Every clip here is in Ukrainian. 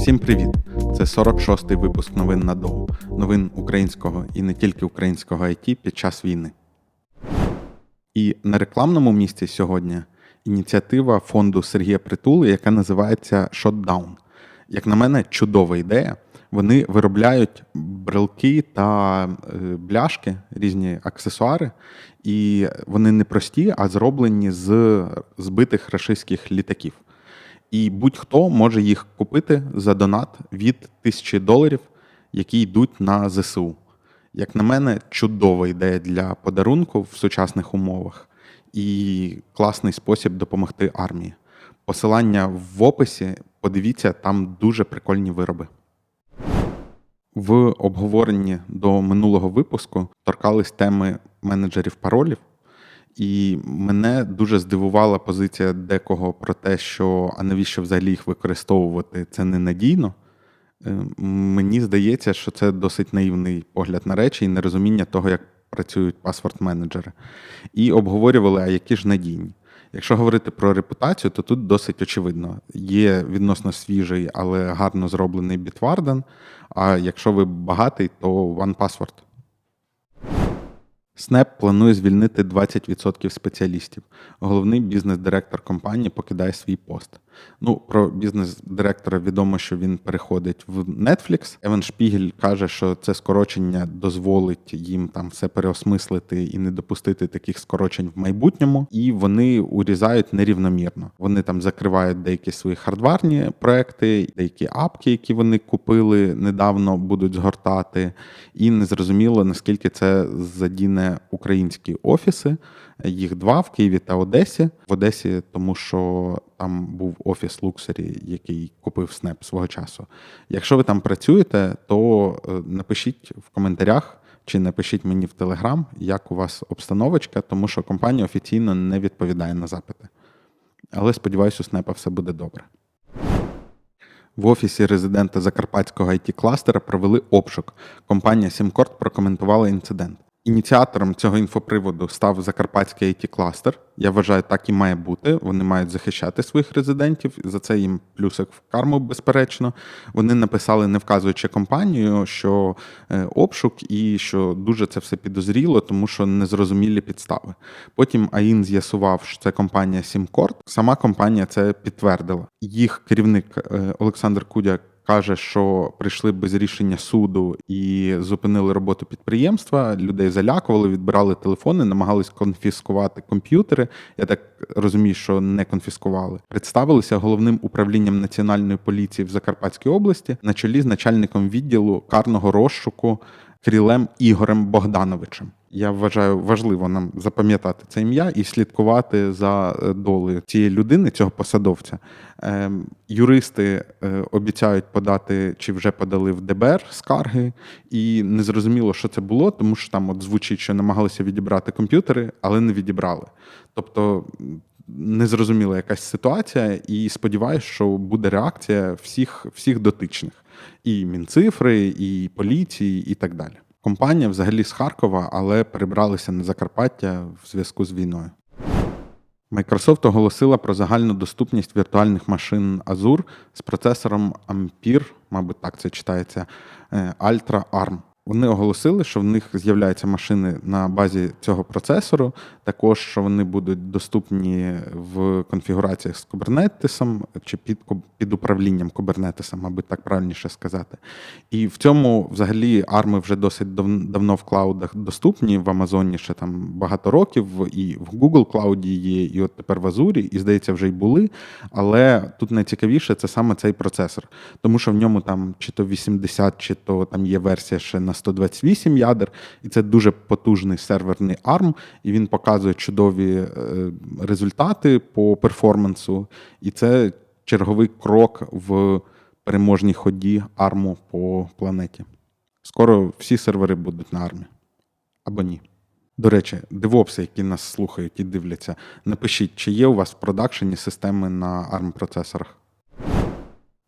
Всім привіт! Це 46-й випуск новин на Доу. Новин українського і не тільки українського IT під час війни. І на рекламному місці сьогодні ініціатива фонду Сергія Притули, яка називається Shotdown. Як на мене, чудова ідея. Вони виробляють брелки та е, бляшки, різні аксесуари, і вони не прості, а зроблені з збитих рашистських літаків. І будь-хто може їх купити за донат від тисячі доларів, які йдуть на ЗСУ. Як на мене, чудова ідея для подарунку в сучасних умовах і класний спосіб допомогти армії. Посилання в описі, подивіться, там дуже прикольні вироби. В обговоренні до минулого випуску торкались теми менеджерів паролів, і мене дуже здивувала позиція декого про те, що а навіщо взагалі їх використовувати це ненадійно. Е, Мені здається, що це досить наївний погляд на речі і нерозуміння того, як працюють паспорт-менеджери. І обговорювали, а які ж надійні. Якщо говорити про репутацію, то тут досить очевидно. Є відносно свіжий, але гарно зроблений Bitwarden, А якщо ви багатий, то OnePassword. Snap планує звільнити 20% спеціалістів. Головний бізнес-директор компанії покидає свій пост. Ну, про бізнес-директора відомо, що він переходить в Netflix. Еван Шпігель каже, що це скорочення дозволить їм там все переосмислити і не допустити таких скорочень в майбутньому. І вони урізають нерівномірно. Вони там закривають деякі свої хардварні проекти, деякі апки, які вони купили недавно, будуть згортати. І незрозуміло наскільки це задіне українські офіси. Їх два в Києві та Одесі. В Одесі, тому що там був офіс Луксері, який купив Снеп свого часу. Якщо ви там працюєте, то е, напишіть в коментарях. Чи напишіть мені в Телеграм, як у вас обстановочка, тому що компанія офіційно не відповідає на запити. Але сподіваюся, у Снепа все буде добре. В офісі резидента Закарпатського it кластера провели обшук. Компанія Сімкорт прокоментувала інцидент. Ініціатором цього інфоприводу став Закарпатський it кластер. Я вважаю, так і має бути. Вони мають захищати своїх резидентів. За це їм плюсик в карму, безперечно. Вони написали, не вказуючи компанію, що е, обшук і що дуже це все підозріло, тому що незрозумілі підстави. Потім АІН з'ясував, що це компанія Сімкорт. Сама компанія це підтвердила. Їх керівник е, Олександр Кудяк каже, що прийшли без рішення суду і зупинили роботу підприємства. Людей залякували, відбирали телефони, намагались конфіскувати комп'ютери. Я так розумію, що не конфіскували. Представилися головним управлінням національної поліції в Закарпатській області на чолі з начальником відділу карного розшуку Крілем Ігорем Богдановичем. Я вважаю важливо нам запам'ятати це ім'я і слідкувати за е, долею цієї людини, цього посадовця. Ем, юристи е, обіцяють подати чи вже подали в ДБР скарги, і незрозуміло, що це було, тому що там от звучить, що намагалися відібрати комп'ютери, але не відібрали. Тобто незрозуміла якась ситуація, і сподіваюся, що буде реакція всіх, всіх дотичних і Мінцифри, і поліції, і так далі. Компанія взагалі з Харкова, але перебралися на Закарпаття в зв'язку з війною. Microsoft оголосила про загальну доступність віртуальних машин Azure з процесором Ampere, мабуть, так це читається, е, Ultra ARM. Вони оголосили, що в них з'являються машини на базі цього процесору, також що вони будуть доступні в конфігураціях з Kubernetes, чи під під управлінням Kubernetes, мабуть, так правильніше сказати. І в цьому взагалі арми вже досить давно в клаудах доступні. В Амазоні ще там багато років, і в Google Клауді є, і от тепер в Азурі, і здається, вже й були. Але тут найцікавіше це саме цей процесор, тому що в ньому там чи то 80, чи то там є версія ще на 128 ядер, і це дуже потужний серверний ARM, і він показує чудові е, результати по перформансу. І це черговий крок в переможній ході арму по планеті. Скоро всі сервери будуть на армі. Або ні. До речі, девопси, які нас слухають і дивляться, напишіть, чи є у вас в продакшені системи на ARM процесорах.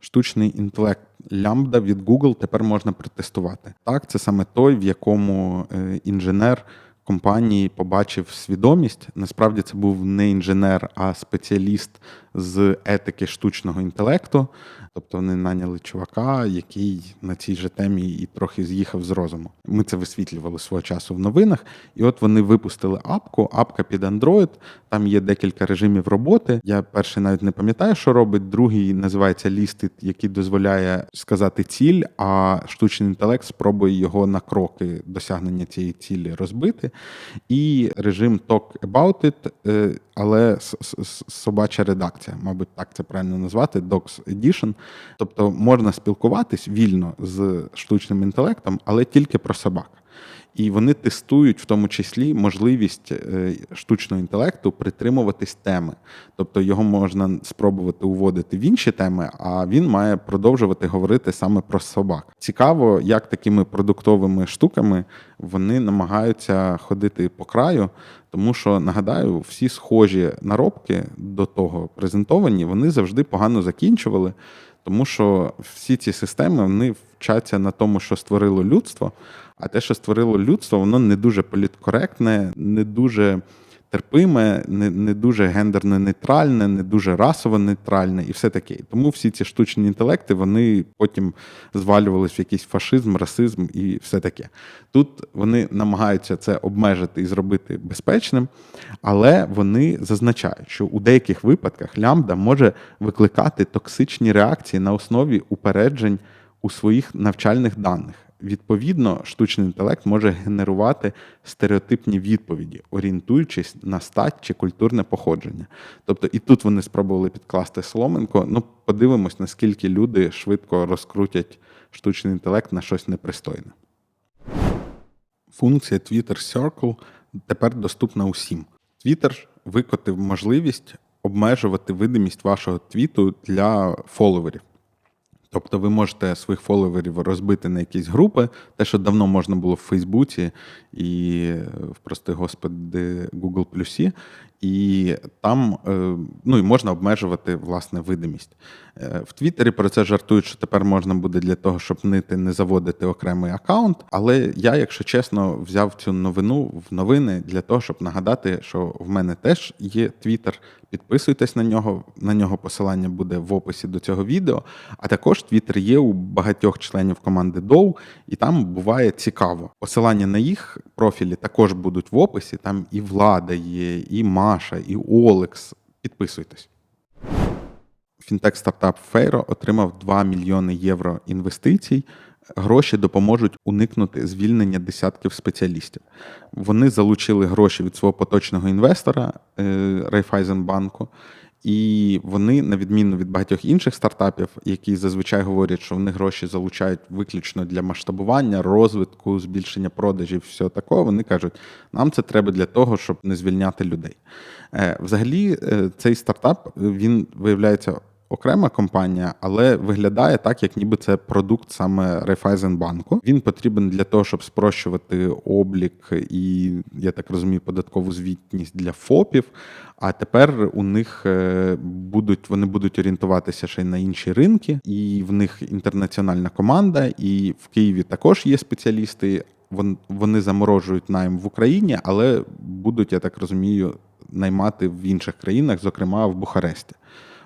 Штучний інтелект лямбда від Google тепер можна протестувати. Так, це саме той, в якому е, інженер компанії побачив свідомість. Насправді це був не інженер, а спеціаліст з етики штучного інтелекту. Тобто вони наняли чувака, який на цій же темі і трохи з'їхав з розуму. Ми це висвітлювали свого часу в новинах. І от вони випустили апку, апка під Android. Там є декілька режимів роботи. Я перший навіть не пам'ятаю, що робить. Другий називається Listed, який дозволяє сказати ціль, а штучний інтелект спробує його на кроки досягнення цієї цілі розбити. І режим Talk About It, е, але собача редакція, мабуть, так це правильно назвати, Docs Edition. Тобто можна спілкуватись вільно з штучним інтелектом, але тільки про собак. І вони тестують в тому числі можливість е, штучного інтелекту притримуватись теми. Тобто його можна спробувати уводити в інші теми, а він має продовжувати говорити саме про собак. Цікаво, як такими продуктовими штуками вони намагаються ходити по краю, тому що нагадаю, всі схожі наробки до того презентовані, вони завжди погано закінчували. Тому що всі ці системи вони вчаться на тому, що створило людство, а те, що створило людство, воно не дуже політкоректне, не дуже терпиме, не, не дуже гендерно нейтральне, не дуже расово нейтральне і все таке. Тому всі ці штучні інтелекти вони потім звалювалися в якийсь фашизм, расизм і все таке. Тут вони намагаються це обмежити і зробити безпечним, але вони зазначають, що у деяких випадках лямбда може викликати токсичні реакції на основі упереджень у своїх навчальних даних. Відповідно, штучний інтелект може генерувати стереотипні відповіді, орієнтуючись на стать чи культурне походження. Тобто і тут вони спробували підкласти соломинку. Ну, подивимось, наскільки люди швидко розкрутять штучний інтелект на щось непристойне. Функція Twitter Circle тепер доступна усім. Twitter викотив можливість обмежувати видимість вашого твіту для фоловерів. Тобто ви можете своїх фоловерів розбити на якісь групи, те, що давно можна було в Фейсбуці і в прости господи Google Плюсі, і там е, ну, і можна обмежувати власне видимість. Е, В Твіттері про це жартують, що тепер можна буде для того, щоб нити не заводити окремий аккаунт. Але я, якщо чесно, взяв цю новину в новини для того, щоб нагадати, що в мене теж є Твіттер. Підписуйтесь на нього. На нього посилання буде в описі до цього відео. А також Твіттер є у багатьох членів команди Dow, і там буває цікаво. Посилання на їх профілі також будуть в описі. Там і влада є, і Маша, і Олекс. Підписуйтесь. Фінтек стартап Фейро отримав 2 мільйони євро інвестицій. Гроші допоможуть уникнути звільнення десятків спеціалістів. Вони залучили гроші від свого поточного інвестора е, Райфайзенбанку, і вони, на відміну від багатьох інших стартапів, які зазвичай говорять, що вони гроші залучають виключно для масштабування, розвитку, збільшення продажів, всього такого. Вони кажуть, нам це треба для того, щоб не звільняти людей. Е, Взагалі, е, цей стартап він виявляється окрема компанія, але виглядає так, як ніби це продукт саме Райфайзенбанку. Він потрібен для того, щоб спрощувати облік і, я так розумію, податкову звітність для ФОПів. А тепер у них е, будуть вони будуть орієнтуватися ще й на інші ринки, і в них інтернаціональна команда, і в Києві також є спеціалісти. Вони заморожують найм в Україні, але будуть, я так розумію, наймати в інших країнах, зокрема в Бухаресті.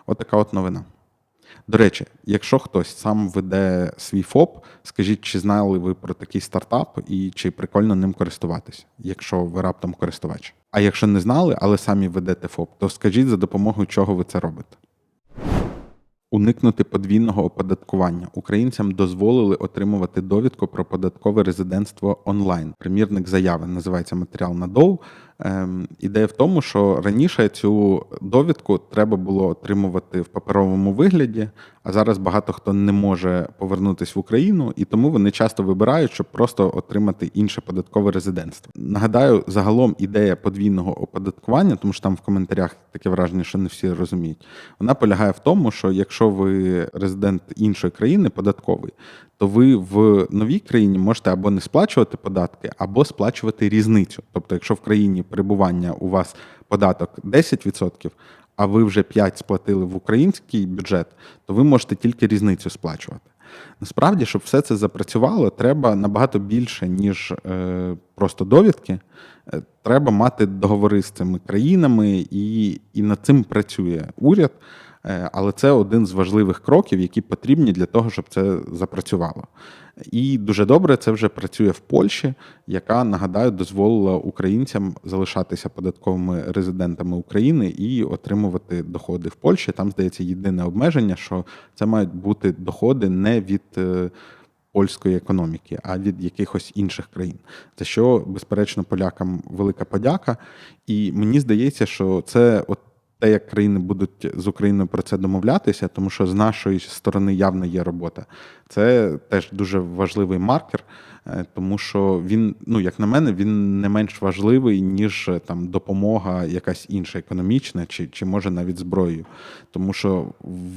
От от новина. До речі, якщо хтось сам веде свій ФОП, скажіть, чи знали ви про такий стартап і чи прикольно ним користуватись, якщо ви раптом користувач. А якщо не знали, але самі ведете ФОП, то скажіть за допомогою чого ви це робите. Уникнути подвійного оподаткування українцям дозволили отримувати довідку про податкове резидентство онлайн. Примірник заяви називається матеріал на ДОУ. Ем, ідея в тому, що раніше цю довідку треба було отримувати в паперовому вигляді, а зараз багато хто не може повернутися в Україну, і тому вони часто вибирають, щоб просто отримати інше податкове резидентство. Нагадаю, загалом ідея подвійного оподаткування, тому що там в коментарях таке враження, що не всі розуміють. Вона полягає в тому, що якщо ви резидент іншої країни, податковий, то ви в новій країні можете або не сплачувати податки, або сплачувати різницю. Тобто, якщо в країні перебування у вас податок 10%, а ви вже 5 сплатили в український бюджет, то ви можете тільки різницю сплачувати. Насправді, щоб все це запрацювало, треба набагато більше, ніж е, просто довідки. Е, Треба мати договори з цими країнами, і, і над цим працює уряд. Е, Але це один з важливих кроків, які потрібні для того, щоб це запрацювало. І дуже добре це вже працює в Польщі, яка нагадаю дозволила українцям залишатися податковими резидентами України і отримувати доходи в Польщі. Там здається єдине обмеження, що це мають бути доходи не від е, польської економіки, а від якихось інших країн. За що, безперечно, полякам велика подяка. І мені здається, що це от те, як країни будуть з Україною про це домовлятися, тому що з нашої сторони явно є робота. Це теж дуже важливий маркер, е, тому що він, ну як на мене, він не менш важливий, ніж е, там допомога якась інша економічна, чи, чи може навіть зброєю. Тому що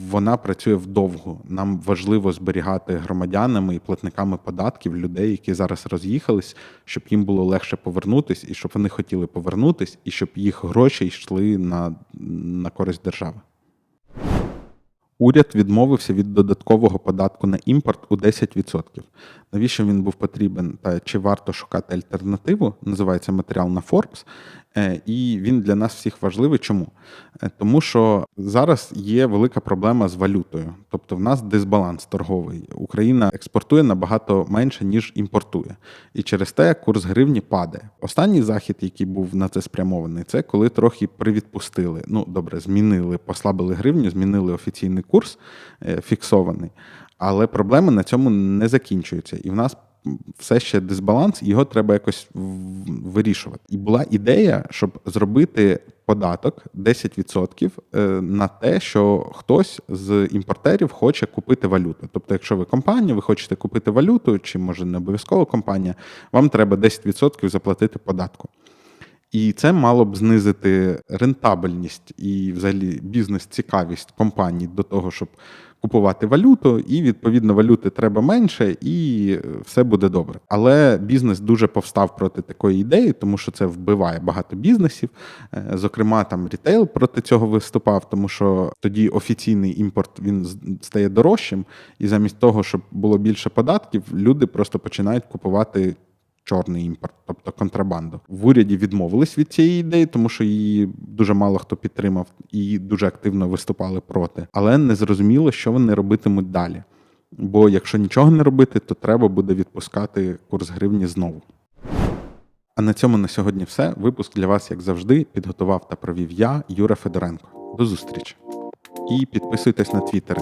вона працює вдовго. Нам важливо зберігати громадянами і платниками податків людей, які зараз роз'їхались, щоб їм було легше повернутись, і щоб вони хотіли повернутись, і щоб їх гроші йшли на, на користь держави. Уряд відмовився від додаткового податку на імпорт у 10%. Навіщо він був потрібен та чи варто шукати альтернативу? Називається матеріал на Forbes. Е, І він для нас всіх важливий. Чому? Е, Тому що зараз є велика проблема з валютою, тобто в нас дисбаланс торговий. Україна експортує набагато менше, ніж імпортує, і через те курс гривні падає. Останній захід, який був на це спрямований, це коли трохи привідпустили. Ну добре, змінили, послабили гривню, змінили офіційний курс е, фіксований. Але проблеми на цьому не закінчуються. І в нас все ще дисбаланс, його треба якось вирішувати. І була ідея, щоб зробити податок 10% е, на те, що хтось з імпортерів хоче купити валюту. Тобто, якщо ви компанія, ви хочете купити валюту, чи може не обов'язково компанія, вам треба 10% заплатити податку. І це мало б знизити рентабельність і взагалі бізнес-цікавість компаній до того, щоб купувати валюту, і відповідно валюти треба менше, і все буде добре. Але бізнес дуже повстав проти такої ідеї, тому що це вбиває багато бізнесів. Е, Зокрема, там рітейл проти цього виступав, тому що тоді офіційний імпорт він стає дорожчим, і замість того, щоб було більше податків, люди просто починають купувати чорний імпорт, тобто контрабанду. В уряді відмовились від цієї ідеї, тому що її дуже мало хто підтримав і дуже активно виступали проти. Але не зрозуміло, що вони робитимуть далі. Бо якщо нічого не робити, то треба буде відпускати курс гривні знову. А на цьому на сьогодні все. Випуск для вас, як завжди, підготував та провів я, Юра Федоренко. До зустрічі. І підписуйтесь на твіттери